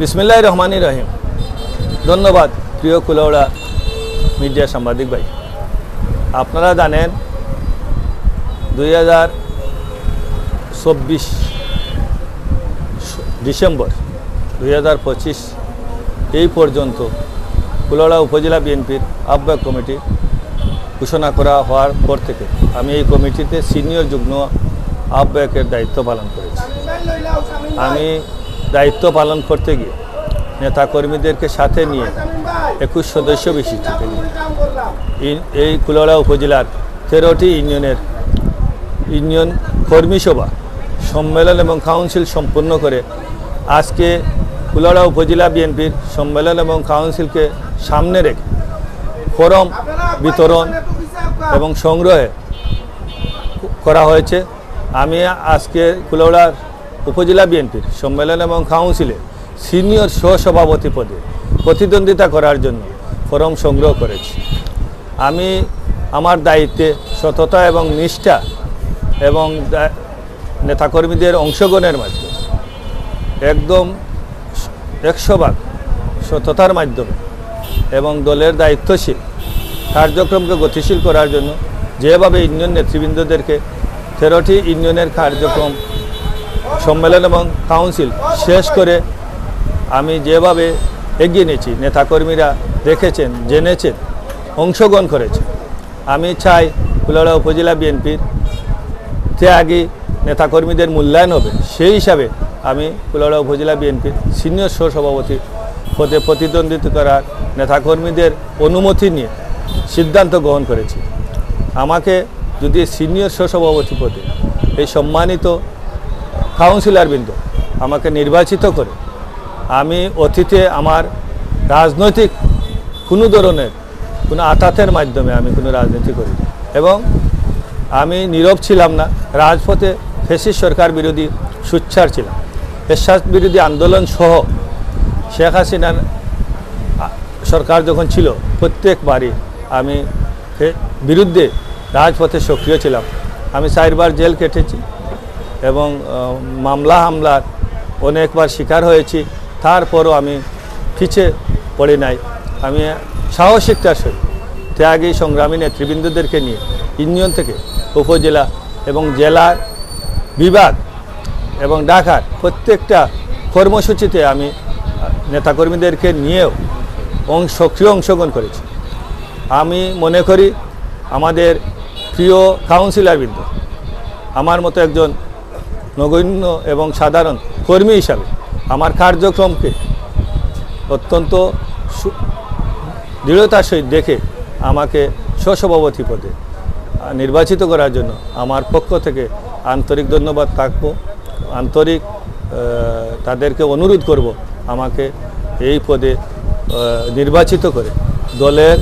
বিসমিল্লাহ রহমানি রহিম। ধন্যবাদ, প্রিয় কুলৌড়া মিডিয়া সাংবাদিক ভাই। আপনারা জানেন, দুই হাজার চব্বিশ ডিসেম্বর, দুই হাজার পঁচিশ, এই পর্যন্ত কুলৌড়া উপজেলা বিএনপির আহ্বায়ক কমিটি ঘোষণা করা হওয়ার পর থেকে আমি এই কমিটিতে সিনিয়র যুগ্ম আহ্বায়কের দায়িত্ব পালন করেছি। আমি দায়িত্ব পালন করতে গিয়ে নেতাকর্মীদেরকে সাথে নিয়ে একুশ সদস্য বিশিষ্ট এই কুলড়া উপজেলার তেরোটি ইউনিয়নের ইউনিয়ন কর্মী সভা, সম্মেলন এবং কাউন্সিল সম্পন্ন করে আজকে কুলড়া উপজেলা বিএনপির সম্মেলন এবং কাউন্সিলকে সামনে রেখে ফরম বিতরণ এবং সংগ্রহে করা হয়েছে। আমি আজকে কুলৌড়ার উপজেলা বিএনপির সম্মেলন এবং কাউন্সিলে সিনিয়র সহসভাপতি পদে প্রতিদ্বন্দ্বিতা করার জন্য ফরম সংগ্রহ করেছি। আমি আমার দায়িত্বে সততা এবং নিষ্ঠা এবং নেতাকর্মীদের অংশগ্রহণের মাধ্যমে একদম একশো ভাগ সততার মাধ্যমে এবং দলের দায়িত্বশীল কার্যক্রমকে গতিশীল করার জন্য যেভাবে ইউনিয়ন নেতৃবৃন্দদেরকে তেরোটি ইউনিয়নের কার্যক্রম সম্মেলন এবং কাউন্সিল শেষ করে আমি যেভাবে এগিয়ে নিয়েছি, নেতাকর্মীরা দেখেছেন, জেনেছেন, অংশগ্রহণ করেছে আমি চাই কুলাড়া উপজেলা বিএনপির ত্যাগী নেতাকর্মীদের মূল্যায়ন হবে। সেই হিসাবে আমি কুলাড়া উপজেলা বিএনপির সিনিয়র সহসভাপতি পদে প্রতিদ্বন্দ্বিতা করার নেতাকর্মীদের অনুমতি নিয়ে সিদ্ধান্ত গ্রহণ করেছি। আমাকে যদি সিনিয়র সহসভাপতি পদে এই সম্মানিত কাউন্সিলরবৃন্দ আমাকে নির্বাচিত করে। আমি অতীতে আমার রাজনৈতিক কোনো ধরনের, কোনো আতাতের মাধ্যমে আমি কোনো রাজনীতি করি। এবং আমি নীরব ছিলাম না, রাজপথে ফেসিস সরকার বিরোধী সুচ্ছার ছিলাম। এরশাদ বিরোধী আন্দোলন সহ শেখ হাসিনার সরকার যখন ছিল, প্রত্যেকবারই আমি বিরুদ্ধে রাজপথে সক্রিয় ছিলাম। আমি চারবার জেল কেটেছি এবং মামলা হামলার অনেকবার শিকার হয়েছি। তারপরও আমি পিছে পড়ে নাই। আমি সাহসিকতার সহিত ত্যাগী সংগ্রামী নেতৃবৃন্দদেরকে নিয়ে ইউনিয়ন থেকে উপজেলা এবং জেলার বিভাগ এবং ঢাকার প্রত্যেকটা কর্মসূচিতে আমি নেতাকর্মীদেরকে নিয়েও অংশ সক্রিয় অংশগ্রহণ করেছি। আমি মনে করি আমাদের প্রিয় কাউন্সিলরবৃন্দ, আমার মতো একজন নগণ্য এবং সাধারণ কর্মী হিসাবে আমার কার্যক্রমকে অত্যন্ত দৃঢ়তার সহিত দেখে আমাকে স্বসভাপতি পদে নির্বাচিত করার জন্য আমার পক্ষ থেকে আন্তরিক ধন্যবাদ থাকব। আন্তরিক তাদেরকে অনুরোধ করব আমাকে এই পদে নির্বাচিত করে দলের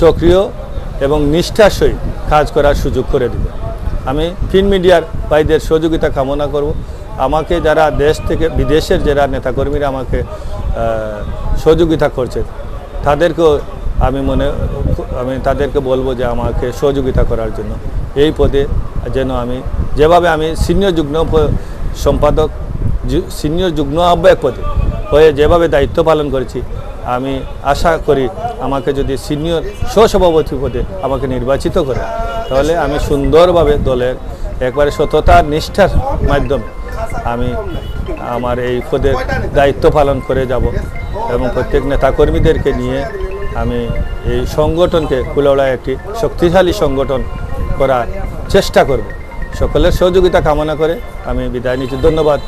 সক্রিয় এবং নিষ্ঠার সহিত কাজ করার সুযোগ করে দেবে আমি প্রিন্ট মিডিয়ার ভাইদের সহযোগিতা কামনা করব। আমাকে যারা দেশ থেকে, বিদেশের যারা নেতাকর্মীরা আমাকে সহযোগিতা করছে, তাদেরকেও আমি মনে, আমি তাদেরকে বলব যে আমাকে সহযোগিতা করার জন্য। এই পদে যেন আমি, যেভাবে আমি সিনিয়র যুগ্ম সম্পাদক সিনিয়র যুগ্ম আহ্বায়ক পদে হয়ে যেভাবে দায়িত্ব পালন করেছি, আমি আশা করি আমাকে যদি সিনিয়র সহসভাপতি পদে আমাকে নির্বাচিত করে তাহলে আমি সুন্দরভাবে দলের একবারে সততা নিষ্ঠার মাধ্যমে আমি আমার এই পদের দায়িত্ব পালন করে যাব এবং প্রত্যেক নেতাকর্মীদেরকে নিয়ে আমি এই সংগঠনকে কুলাউড়ায় একটি শক্তিশালী সংগঠন করার চেষ্টা করব। সকলের সহযোগিতা কামনা করে আমি বিদায় নিচ্ছি। ধন্যবাদ